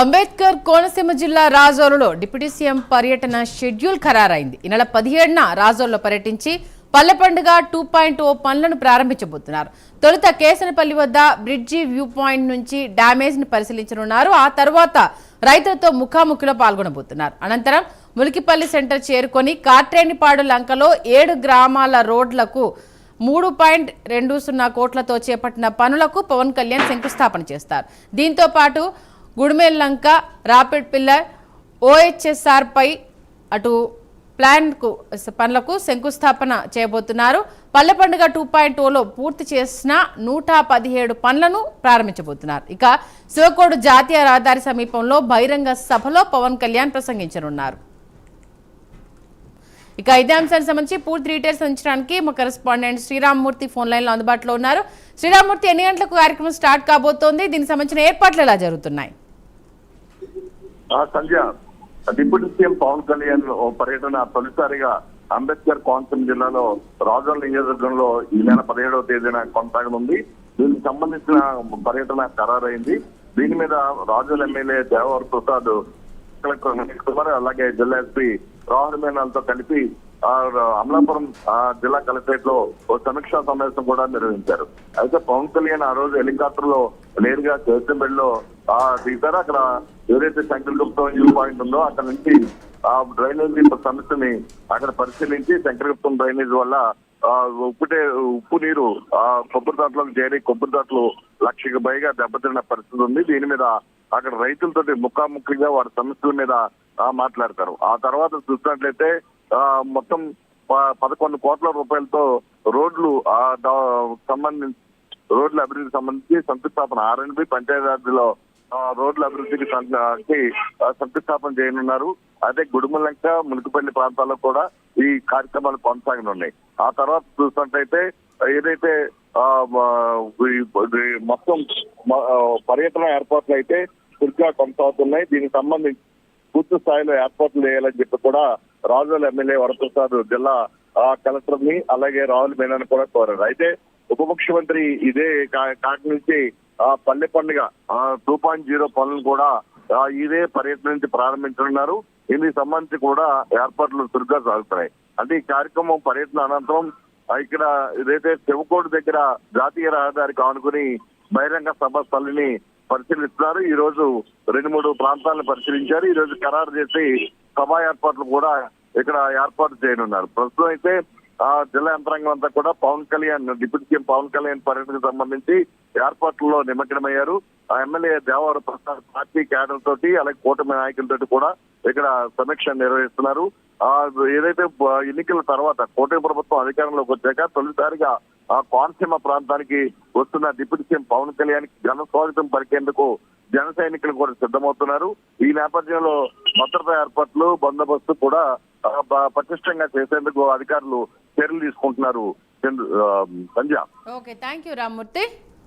అంబేద్కర్ కోనసీమ జిల్లా రాజోలులో deputy CM పర్యటన షెడ్యూల్ ఖరారైంది. ఈ నెల పదిహేడున రాజోల్లో పర్యటించి పల్లె పండుగ టూ పాయింట్ ఓ పనులను ప్రారంభించబోతున్నారు. తొలుత కేసనపల్లి వద్ద బ్రిడ్జి వ్యూ పాయింట్ నుంచి డ్యామేజ్ని పరిశీలించనున్నారు. ఆ తర్వాత రైతులతో ముఖాముఖిలో పాల్గొనబోతున్నారు. అనంతరం ములికిపల్లి సెంటర్ చేరుకొని కార్ట్రేనిపాడు లంకలో ఏడు గ్రామాల రోడ్లకు మూడు పాయింట్ రెండు సున్నా కోట్లతో చేపట్టిన పనులకు పవన్ కళ్యాణ్ శంకుస్థాపన చేస్తారు. దీంతో పాటు Gudimel Lanka rapid pillar OHSR పై అటు ప్లాన్కు పనులకు శంకుస్థాపన చేయబోతున్నారు. పల్లె పండుగ టూ పాయింట్ ఓలో పూర్తి చేసిన నూట పదిహేడు పనులను ప్రారంభించబోతున్నారు. ఇక శివకోడు జాతీయ రహదారి సమీపంలో బహిరంగ సభలో పవన్ కళ్యాణ్ ప్రసంగించనున్నారు. ఇక ఇదే అంశానికి సంబంధించి పూర్తి డీటెయిల్స్ అందించడానికి మా కరెస్పాండెంట్ శ్రీరామ్మూర్తి ఫోన్ లైన్లో అందుబాటులో ఉన్నారు. శ్రీరామ్మూర్తి ఎన్ని గంటలకు కార్యక్రమం స్టార్ట్ కాబోతోంది? దీనికి సంబంధించిన ఏర్పాట్లు ఎలా జరుగుతున్నాయి? సంధ్య డిప్యూటీ సీఎం పవన్ కళ్యాణ్ ఓ పర్యటన తొలిసారిగా అంబేద్కర్ కోనసీమ జిల్లాలో రాజోల్ నియోజకవర్గంలో ఈ నెల పదిహేడవ తేదీన కొనసాగనుంది. దీనికి సంబంధించిన పర్యటన ఖరారైంది. దీని మీద రాజోల్ ఎమ్మెల్యే దేవవర ప్రసాద్ కలెక్టర్ కుమార్ అలాగే జిల్లా ఎస్పీ రాహుల్ మేనాలతో కలిపి అమలాపురం ఆ జిల్లా కలెక్టరేట్లో ఓ సమీక్షా సమావేశం కూడా నిర్వహించారు. అయితే పవన్ కళ్యాణ్ ఆ రోజు హెలికాప్టర్లో నేరుగా చేసంబెడిలో ఆ దిగుతారు అక్కడ ఏదైతే శంకరగుప్తం వ్యూ పాయింట్ ఉందో అక్కడ నుంచి ఆ డ్రైనేజీ సమస్యని అక్కడ పరిశీలించి శంకరగుప్తం డ్రైనేజ్ వల్ల ఆ ఉప్పుటే ఉప్పు నీరు ఆ కొబ్బరి తోటలోకి చేరి కొబ్బరి తోటలు లక్షకు పైగా దెబ్బతిన్న పరిస్థితి ఉంది. దీని మీద అక్కడ రైతులతోటి ముఖాముఖిగా వారి సమస్యల మీద మాట్లాడతారు. ఆ తర్వాత చూసినట్లయితే మొత్తం ప- పదకొండు కోట్ల రూపాయలతో రోడ్లు ఆ సంబంధించి రోడ్ల అభివృద్ధికి సంబంధించి శంకుస్థాపన ఆర్ఎన్బి పంచాయతీరాజ్లో రోడ్ల అభివృద్ధికి శంకుస్థాపన చేయనున్నారు. అదే గుడుమలంక మునికిపల్లి ప్రాంతాల్లో కూడా ఈ కార్యక్రమాలు కొనసాగనున్నాయి. ఆ తర్వాత చూసినట్టయితే ఏదైతే ఆ, మొత్తం పర్యటన ఏర్పాట్లు అయితే చురుగ్గా కొనసాగుతున్నాయి. దీనికి సంబంధించి పూర్తి స్థాయిలో ఏర్పాట్లు చేయాలని చెప్పి కూడా రాజోల్ ఎమ్మెల్యే వరప్రసాద్ జిల్లా కలెక్టర్ని అలాగే రాహుల్ మీనాని కూడా కోరారు. అయితే ఉప ముఖ్యమంత్రి ఇదే కాటి నుంచి ఆ పల్లె పండుగ టూ పాయింట్ జీరో పనులను కూడా ఇదే పర్యటన నుంచి ప్రారంభించనున్నారు. దీనికి సంబంధించి కూడా ఏర్పాట్లు చురుగ్గా సాగుతున్నాయి. అంటే ఈ కార్యక్రమం పర్యటన అనంతరం ఇక్కడ ఏదైతే శివకోడు దగ్గర జాతీయ రహదారికి ఆనుకుని బహిరంగ సభ స్థలిని పరిశీలిస్తున్నారు. ఈ రోజు రెండు మూడు ప్రాంతాలను పరిశీలించారు. ఈ రోజు ఖరారు చేసి సభా ఏర్పాట్లు కూడా ఇక్కడ ఏర్పాటు చేయనున్నారు. ప్రస్తుతం అయితే ఆ జిల్లా యంత్రాంగం అంతా కూడా పవన్ కళ్యాణ్ డిప్యూటీ సీఎం పవన్ కళ్యాణ్ పర్యటనకు సంబంధించి ఏర్పాట్లలో నిమగ్నమయ్యారు. ఆ MLA Devara Prasad party cadre తోటి అలాగే కూటమి నాయకులతోటి కూడా ఇక్కడ సమీక్ష నిర్వహిస్తున్నారు. ఆ ఏదైతే ఎన్నికల తర్వాత కూటమి ప్రభుత్వం అధికారంలోకి వచ్చాక తొలిసారిగా ఆ కోనసీమ ప్రాంతానికి వస్తున్న డిప్యూటీ సీఎం పవన్ కళ్యాణ్ ఘన స్వాగతం పలికేందుకు జన సైనికులు కూడా సిద్ధమవుతున్నారు. ఈ నేపథ్యంలో భద్రతా ఏర్పాట్లు బందోబస్తు కూడా పటిష్టంగా చేసేందుకు అధికారులు చర్యలు తీసుకుంటున్నారు. Sandhya. Okay thank you Rammurthy.